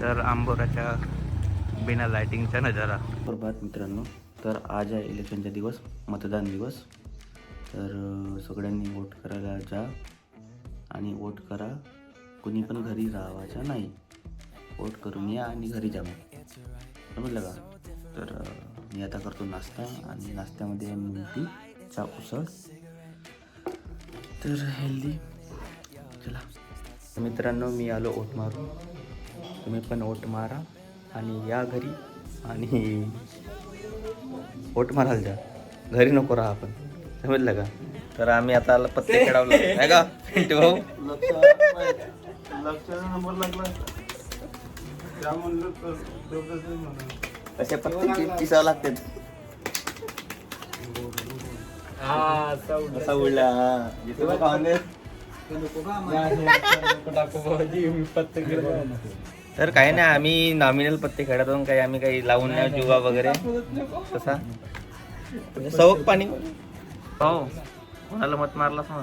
तर आंबोराच्या बिना लायटिंगचा नजारा. प्रभात मित्रांनो. तर आज आहे इलेक्शनचा दिवस मतदान दिवस. तर सगळ्यांनी वोट करायला जा आणि वोट करा. कुणी पण घरी राहावायचा नाही. वोट करून या आणि घरी जा समजलं का? तर मी आता करतो नाश्ता आणि नाश्त्यामध्ये मुलगी चा उसळ. तर हेल्दी चला. मित्रांनो मी आलो ओट मारून. तुम्ही पण ओट मारा आणि या घरी आणि ओट मारायला जा. घरी नको राहा आपण. समजलं का? तर आम्ही आता आला पत्ते खेळावला आहे का? पिंटू भाऊ? अशा पत्ते पिसावं लागते असा उडला. हा. काँग्रेस तर काही नाही आम्ही नॉमिनल पत्ते खेळत काही आम्ही काही लावून नाही जुवा वगैरे. तसा. म्हणजे सवक पाणी. हो. कोणाला मत मारलास मग?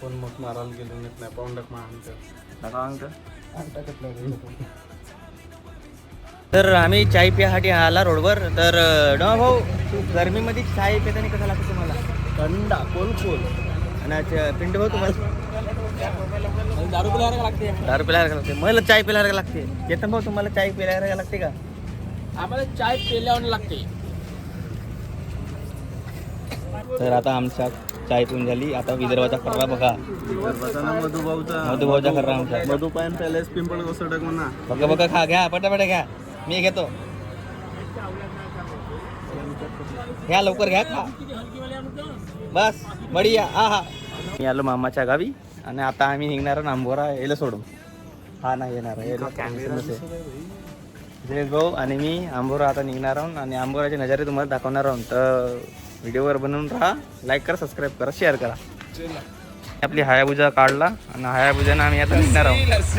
कोण मग मारायला गेलो नाही पाऊंडक तर आम्ही चाय पियासाठी आला रोडवर तर डॉ भाऊ गरमीमध्ये चाय पिताना कसा लागतो तुम्हाला? थंडा कोल कोल आणि पिंटू भाऊ तुम्हाला? दारू पिल्यावर लागते? दारू पिलायला लागते? मला चाय पिलायला लागते? चेतन भाऊ तुम्हाला चाय पिलायला लागते का? आम्हाला चाय पेल्यावर लागते. तर आता आमचा चाय पिऊन झाली. आता विदर्भाचा खर्रा बघा. मधुभाऊचा. मधुभाऊचा खर्रा आमचा. मधुपायन पॅलेस पिंपळ म्हणा बघा बघा खा घ्या पटापट घ्या. मी घेतो. घ्या लवकर घ्या खा. बस बढिया. हा हा. मी आलो मामाच्या गावी. आणि आता आम्ही निघणार आहोत आंबोरा याला सोडून. हा नाही येणार जयेश भाऊ आणि मी आंबोरा आता निघणार आहोत आणि आंबोराचे नजारे तुम्हाला दाखवणार आहोत. तर व्हिडिओवर बनवून राहा लाईक करा सबस्क्राईब करा शेअर करा. आपली हायाबुजा काढला आणि हायाबुजानं आम्ही आता निघणार आहोत.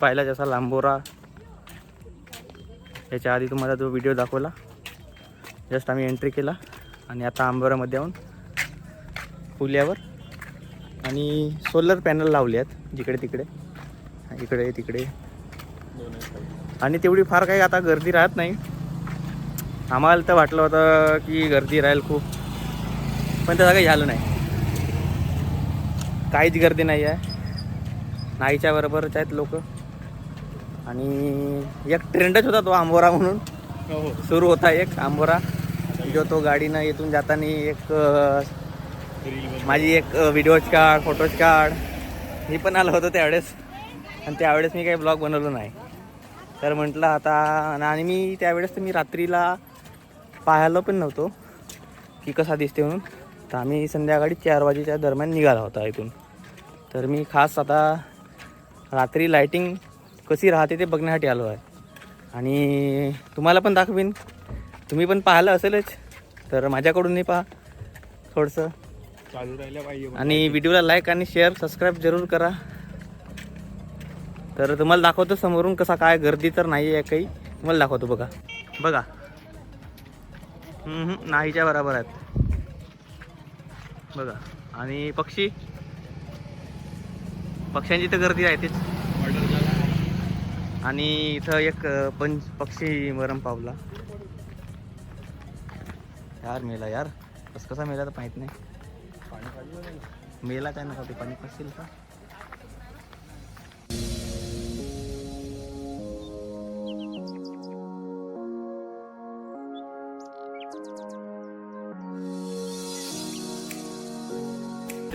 पाहिला जसा लांबोरा. याच्या आधी तुम्हाला तो व्हिडिओ दाखवला. जस्ट आम्ही एंट्री केला आणि आता आंबोरामध्ये येऊन पुल्यावर. आणि सोलर पॅनल लावले आहेत जिकडे तिकडे. इकडे तिकडे. आणि तेवढी फार काही आता गर्दी राहत नाही. आम्हाला तर वाटलं होतं की गर्दी राहील खूप. पण त्याचा काही झालं नाही. काहीच गर्दी नाही आहे नाहीच्या बरोबरच आहेत लोक. आणि एक ट्रेंडच होता तो आंबोरा म्हणून. सुरू होता एक आंबोरा. जो तो गाडीनं इथून जाताना एक माझी एक व्हिडिओज काढ फोटोज काढ. मी पण आलो होतो त्यावेळेस. आणि त्यावेळेस मी काही ब्लॉग बनवलो नाही. तर म्हटलं आता आणि मी त्यावेळेस तर मी रात्रीला पाहायला पण नव्हतो. की कसा दिसते म्हणून. तर आम्ही संध्याकाळी चार वाजेच्या दरम्यान निघाला होता इथून. तर मी खास आता रात्री लायटिंग कशी राहते ते बघण्यासाठी आलो आहे. आणि तुम्हाला पण दाखवीन. तुम्ही पण पाहिलं असेलच तर माझ्याकडूनही पहा. थोडंसं. चालू राहिल्या पाहिजे आणि व्हिडिओला लाईक आणि शेअर सबस्क्राईब जरूर करा. तर तुम्हाला दाखवतो समोरून कसा काय गर्दी तर नाही आहे काही. तुम्हाला दाखवतो बघा. बघा. नाहीच्या बरोबर आहेत. बघा. आणि पक्षी? पक्ष्यांची तर गर्दी आहे तेच. आणि इथं एक पंच पक्षी मरम पावला. यार मेला यार. कसं कसा मेला तर माहीत नाही. मेला काय नका ते? पाणी पसेल का?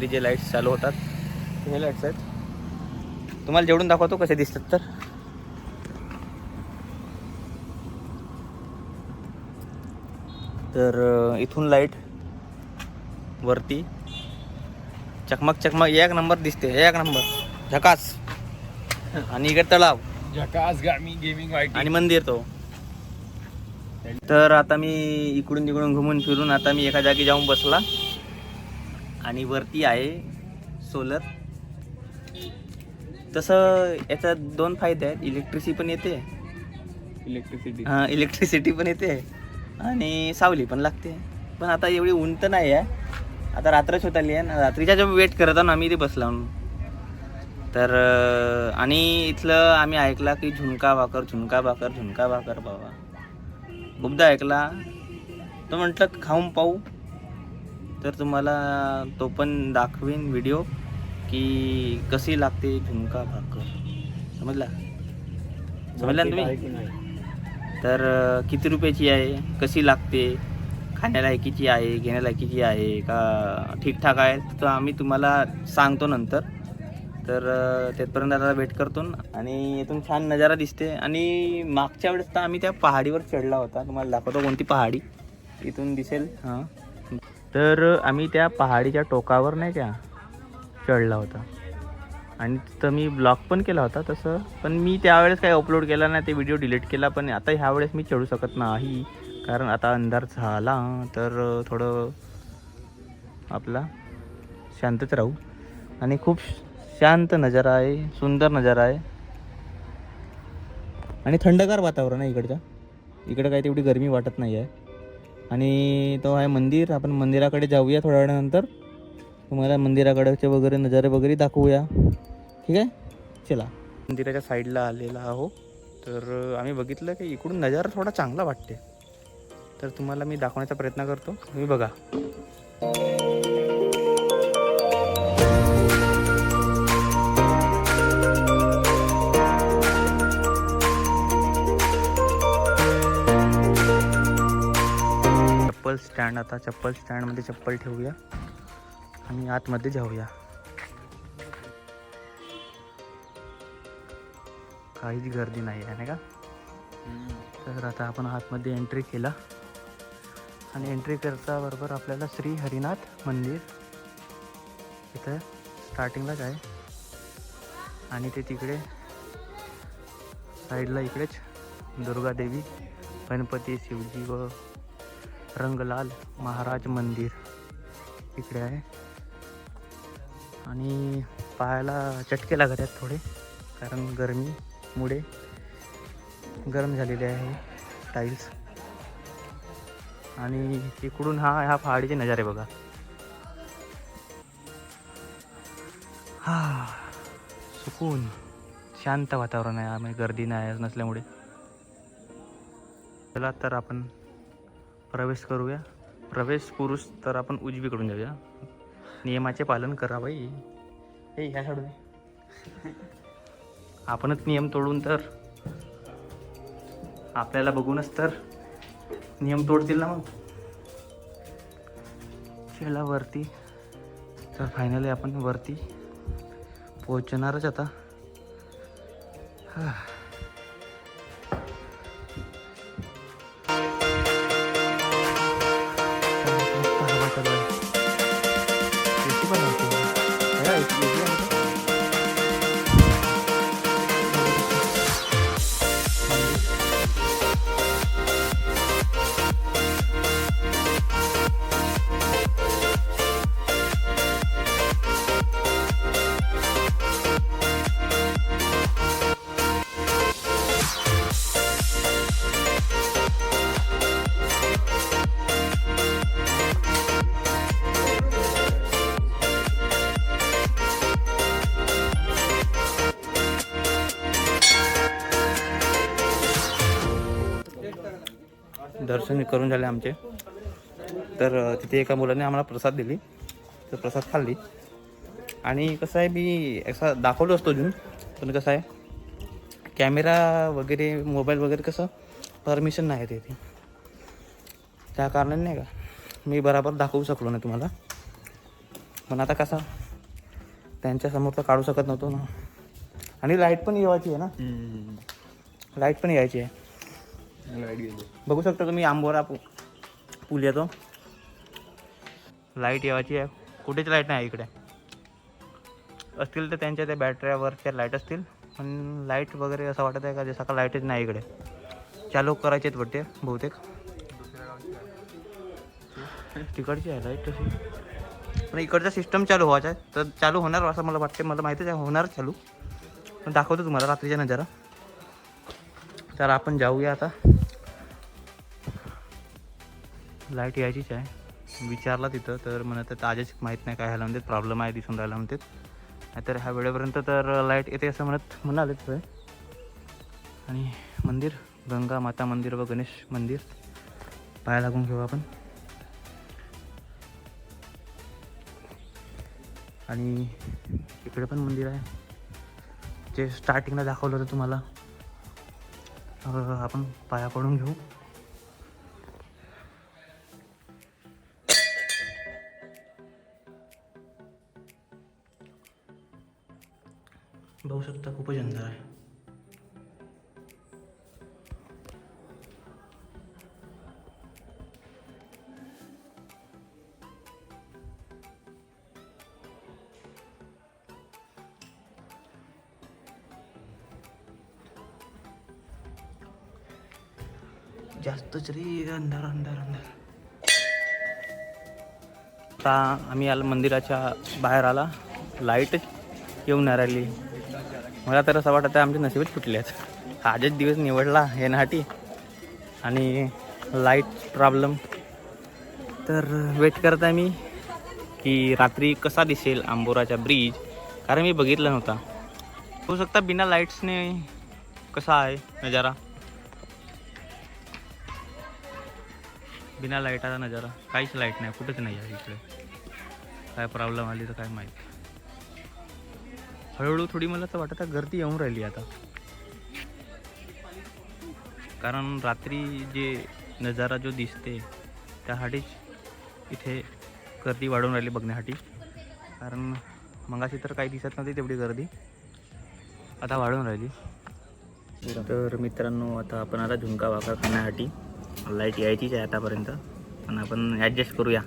जे लाईट्स चालू होतात. हे लाईट्स आहेत. तुम्हाला जेवढून दाखवतो कसे दिसतात तर. तर इथून लाइट वरती. चकमक चकमक. एक नंबर दिसते. एक नंबर झकास. आणि इकडे तलाव. झकास गामी गेमिंग वाईट. आणि मंदिर तो. तर आता मी इकडून तिकडून घुमून फिरून आता मी एका जागी जाऊन बसला. आणि वरती आहे सोलर. तसं याचा दोन फायदे आहेत. इलेक्ट्रिसिटी पण येते. इलेक्ट्रिसिटी हा इलेक्ट्रिसिटी पण येते. आणि सावली पण लागते. पण आता एवढी ऊन तर नाही आहे. आता रात्रच होत आली आहे. ना रात्रीच्या जेव्हा वेट करत आहो ना आम्ही ते बसला म्हणून तर आणि इथलं आम्ही ऐकला की झुणका भाकर झुणका भाकर झुणका भाकर बाबा. खूपदा ऐकला. तो म्हटलं खाऊन पाहू. तर तुम्हाला तो पण दाखवीन व्हिडिओ की कशी लागते झुणका भाकर. समजला? समजला ना तुम्ही? तर किती रुपयाची आहे? कशी लागते? खाण्यालायकीची आहे घेण्यालायकीची आहे का ठीकठाक आहे? तर आम्ही तुम्हाला सांगतो नंतर. तर तिथपर्यंत आता वेट करतो आणि इथून छान नजारा दिसते. आणि मागच्या वेळेस तर आम्ही त्या पहाडीवर चढला होता. तुम्हाला दाखवतो कोणती पहाडी. इथून दिसेल. हां. तर आम्ही त्या पहाडीच्या टोकावर नाही का चढला होता. आणि तिथं मी ब्लॉग पण केला होता तसं. पण मी त्यावेळेस काही अपलोड केला नाही ते व्हिडिओ डिलीट केला पण आता ह्या वेळेस मी चढू शकत नाही. कारण आता अंधार झाला तर थोडं आपला शांतच राहू. आणि खूप शांत नजारा आहे सुंदर नजारा आहे. आणि थंडगार वातावरण आहे इकडच्या इकडं काही तेवढी गरमी वाटत नाही आहे. आणि तो आहे मंदिर आपण मंदिराकडे जाऊया थोड्या वेळानंतर. तुम्हाला मंदिराकडचे वगैरे नजारे वगैरे दाखवूया. ठीक आहे? चला. मंदिराच्या साईडला आलेला आहो. तर आम्ही बघितलं की इकडून नजारा थोडा चांगला वाटते. तर तुम्हाला मी दाखवण्याचा प्रयत्न करतो. तुम्ही बघा. चप्पल स्टँड आता. चप्पल स्टँडमध्ये चप्पल ठेवूया. आणि आतमध्ये जाऊया. काहीच गर्दी नाही आहे नाही का? तर आता आपण आतमध्ये एंट्री केला. आणि एंट्री करता बरोबर आपल्याला श्री हरिनाथ मंदिर इथं स्टार्टिंगलाच आहे. आणि ते तिकडे साईडला इकडेच दुर्गादेवी गणपती शिवजी व रंगलाल महाराज मंदिर इकडे आहे. आणि पायाला चटके लागत आहेत थोडे कारण मुळे गरम झालेले आहे टाईल्स आणि इकडून हा ह्या पहाडीचे नजारे बघा. हा सुकून शांत वातावरण आहे आम्ही गर्दी नाही नसल्यामुळे. चला तर आपण प्रवेश करूया. प्रवेश पुरुष तर आपण उजवीकडून जाऊया. नियमाचे पालन करा बाई. हे ह्या साडून आपणच नियम तोडून तर. आपल्याला बघूनच तर नियम तोडतील ना मग. चला वरती. तर फायनली आपण वरती पोहोचणारच आता. हा. दर्शन करून झाले आमचे. तर तिथे एका मुलाने आम्हाला प्रसाद दिली. तर प्रसाद खाल्ली. आणि कसं आहे मी असं दाखवलो असतो अजून. पण कसं आहे कॅमेरा वगैरे मोबाईल वगैरे कसं परमिशन नाही आहे. तिथे त्या कारणाने नाही का मी बराबर दाखवू शकलो नाही तुम्हाला. पण आता कसा त्यांच्यासमोर तर काढू शकत नव्हतो ना. आणि लाइट पण यायची आहे ना. लाइट पण यायची आहे. बघू शकता तुम्ही आंबोरा पु पूल येतो. लाइट येवायची आहे. कुठेच लाइट नाही इकडे. असतील तर त्यांच्या त्या बॅटऱ्यावरच्या लाइट असतील. पण लाइट वगैरे असं वाटत आहे का? जसं का लाईटच नाही इकडे. चालू करायचे आहेत वाटते बहुतेक. तिकडची आहे लाइट तशी. पण इकडचा सिस्टम चालू व्हायचा आहे. तर चालू होणार असं मला वाटते. मला माहितीच आहे होणार चालू. पण दाखवतो तुम्हाला रात्रीच्या नजारा. तर आपण जाऊया आता. लाइट यायचीच आहे. विचारला तिथं तर म्हणत ताजेच माहीत नाही काय ह्याला म्हणतात प्रॉब्लेम आहे दिसून राहिला म्हणतात. नाहीतर ह्या वेळेपर्यंत तर लाइट येते असं म्हणत म्हणाले तिथं आणि मंदिर गंगा माता मंदिर व गणेश मंदिर पाया लागून घेऊ आपण. आणि इकडे पण मंदिर आहे. जे स्टार्टिंगला दाखवलं होतं तुम्हाला आपण पाया पडून घेऊ. जास्तच रे अंधार अंधार अंधार आता आम्ही आलो मंदिराच्या बाहेर आला. लाईटच येऊन नाही राहिली. मला तर असं वाटतं आमचे नशीबच फुटले आहेत. आजच दिवस निवडला येण्यासाठी. आणि लाइट प्रॉब्लेम. तर वेट करत आहे मी की रात्री कसा दिसेल आंबोराचा ब्रिज? कारण मी बघितला नव्हता. होऊ शकता बिना लाईट्सने कसा आहे नजारा? बिना लाईटाचा नजारा काहीच लाइट नाही कुठेच नाही आहे इकडे. काय प्रॉब्लेम आली तर काय माहीत. हळूहळू थोडी मला तर वाटत आहे गर्दी येऊन राहिली आता. कारण रात्री जे नजारा जो दिसते त्यासाठीच इथे गर्दी वाढून राहिली बघण्यासाठी. कारण मगाशी तर काही दिसत नव्हती तेवढी गर्दी. आता वाढून राहिली. तर मित्रांनो आता आपण आला झुणका भाकर खाण्यासाठी. लाइट यायचीच आहे आतापर्यंत. पण आपण ॲडजस्ट करूया.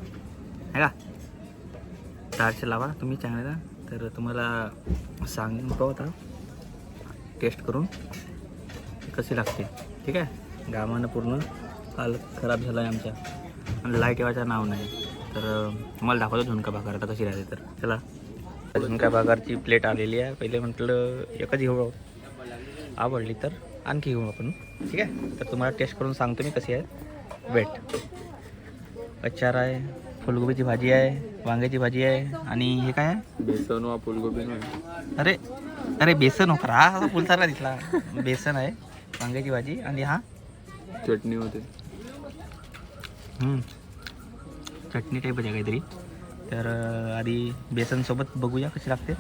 है का? टार्च लावा तुम्ही चांगला तर तुम्हाला सांगतो आता. टेस्ट करून. कशी लागते. ठीक आहे? गावानं पूर्ण काल खराब झाला आहे आमच्या. आणि लाइट येवायचं नाव नाही. तर मला दाखवतो झुणका भाकर. आता कशी राहते तर. चला. झुणका भाकरची प्लेट आलेली आहे. पहिले म्हटलं एकच घेऊ. आवडली तर. आणखी घेऊ आपण. ठीक आहे? तर तुम्हाला टेस्ट करून सांगतो मी कशी आहे. वेट अचार आहे फुलगोबीची भाजी आहे वांग्याची भाजी आहे आणि हे काय आहे? बेसन वा फुलगोबी अरे अरे बेसन हो हा हा फुलसारला दिसला. बेसन आहे वांग्याची भाजी आणि हा? चटणी होते. चटणी टाईपच आहे काहीतरी. तर आधी बेसनसोबत बघूया कशी लागते.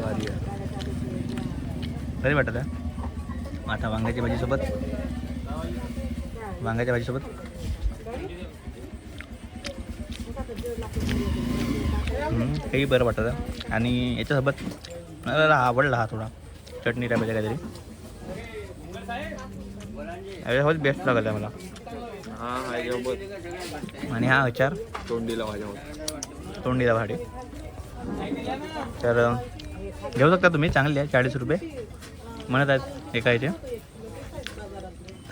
भारी बरी वाटत. आता वांग्याच्या भाजीसोबत वांग्याच्या भाजीसोबत काही बरं वाटत. आणि याच्यासोबत मला आवडला हा थोडा. चटणी टाकायचं काहीतरी. याच्यासोबत बेस्ट लागला मला. आणि हा अचार? तोंडीला माझ्यासोबत तोंडीला भाडे. तर घेऊ शकता तुम्ही चांगले आहे चाळीस रुपये. म्हणत आहेत एका याचे.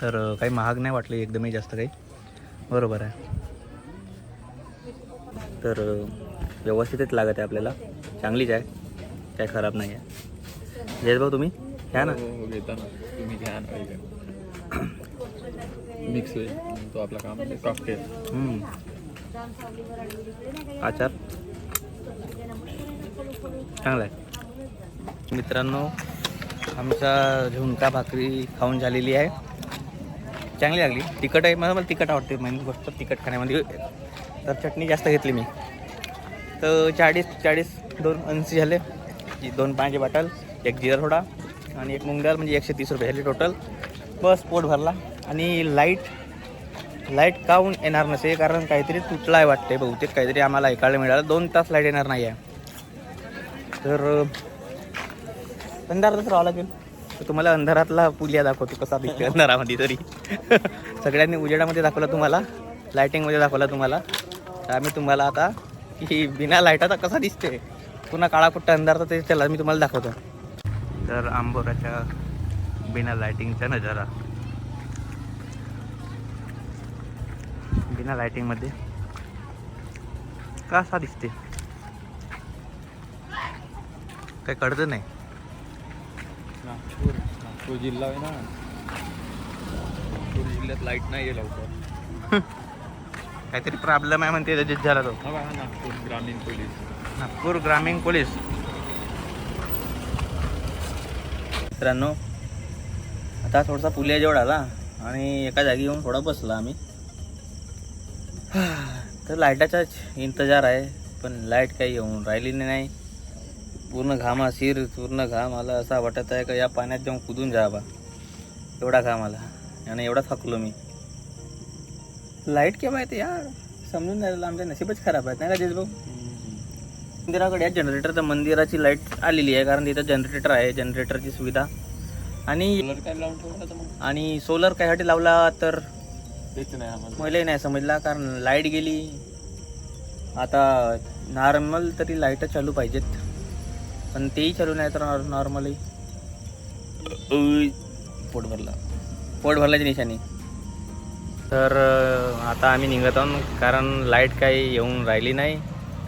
तर काही महाग नाही वाटले एकदमही जास्त काही. बरोबर आहे. तर व्यवस्थितच लागत आहे आपल्याला. चांगलीच आहे. काय खराब नाही आहे. जयस भाऊ तुम्ही? घ्या ना. हो, हो, घेताना तुम्ही घ्या ना. मिक्स होईल. तो आपला काम कॉकटेल हम्म. आचार. चांगला आहे. मित्रांनो आमचा झुणका भाकरी खाऊन झालेली आहे. चांगली लागली. तिखट आहे मला मला तिखट आवडते. मेन गोष्ट तिखट खाण्यामध्ये. तर चटणी जास्त घेतली मी. तर चाळीस चाळीस दोन ऐंशी झाले. दोन पाण्याची बाटल एक जिरा थोडा आणि एक मुंग डाळ म्हणजे एकशे तीस रुपये झाले टोटल बस पोट भरला. आणि लाइट लाइट काऊन येणार नसे? कारण काहीतरी तुटला आहे वाटते बहुतेक. काहीतरी आम्हाला ऐकायला मिळालं. दोन तास लाइट येणार नाही आहे तर अंधारातच राहावं लागेल. तर तुम्हाला अंधारातला पुलिया दाखवतो कसा दिसते अंधारामध्ये तरी. सगळ्यांनी उजेडामध्ये दाखवला तुम्हाला. लायटिंगमध्ये दाखवला तुम्हाला. तर आम्ही तुम्हाला आता की बिना लाईटाचा कसा दिसते पुन्हा काळा कुट्टा अंधार ते त्याला मी तुम्हाला दाखवतो. तर आंबोराच्या बिना लायटिंगचा नजारा. बिना लायटिंगमध्ये कसा दिसते? काय कळतं नाही. नागपूर नागपूर जिल्हा आहे ना. नागपूर जिल्ह्यात लाइट नाही आहे लवकर. काहीतरी प्रॉब्लेम आहे म्हणते त्याच्यात झाला तो. हा बघा नागपूर ग्रामीण पोलीस. नागपूर ग्रामीण पोलीस. मित्रांनो आता थोडासा पुलिया जेवढा आला आणि एका जागी येऊन थोडा बसला आम्ही. तर लाईटाचाच इंतजार आहे पण लाइट काही येऊन राहिली नाही. पूर्ण घामा शिर पूर्ण घाम आला असा वाटत आहे का या पाण्यात जाऊन कुदून जावा? एवढा घाम आला आणि एवढा थकलो मी. लाइट केव्हा येते यार? समजून जायला आमच्या नशीबच खराब आहेत नाही का जेज भाऊ मंदिराकडे आहे जनरेटर तर मंदिराची लाइट आलेली आहे कारण तिथं जनरेटर आहे जनरेटरची सुविधा. आणि सोलर काय लावून ठेवला तर मग? आणि सोलर कायसाठी लावला तर तेच नाही आम्हाला. मलाही नाही समजला कारण लाइट गेली. आता नॉर्मल तरी लाइट चालू पाहिजेत. पण तेही चालू नाही तर नॉर्मली पोट भरला. पोट भरल्याची निशाणी तर आता आम्ही निघत आहोत कारण लाइट काही येऊन राहिली नाही.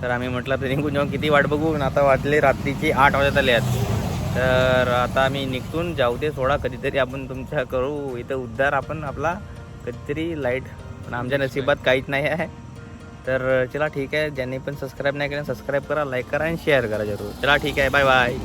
तर आम्ही म्हटलं तर निघून जाऊन किती वाट बघू? आणि आता वाजले रात्रीचे आठ वाजत आले आहेत. तर आता आम्ही निघतून जाऊ दे सोडा. कधीतरी आपण तुमच्या करू. इथं उद्धार आपण आपला कधीतरी लाइट पण आमच्या नशिबात काहीच नाही आहे. तर चला ठीक आहे ज्यांनी पण सबस्क्राईब नाही केलं सबस्क्राईब करा लाईक करा आणि शेअर करा जरूर. चला ठीक आहे बाय बाय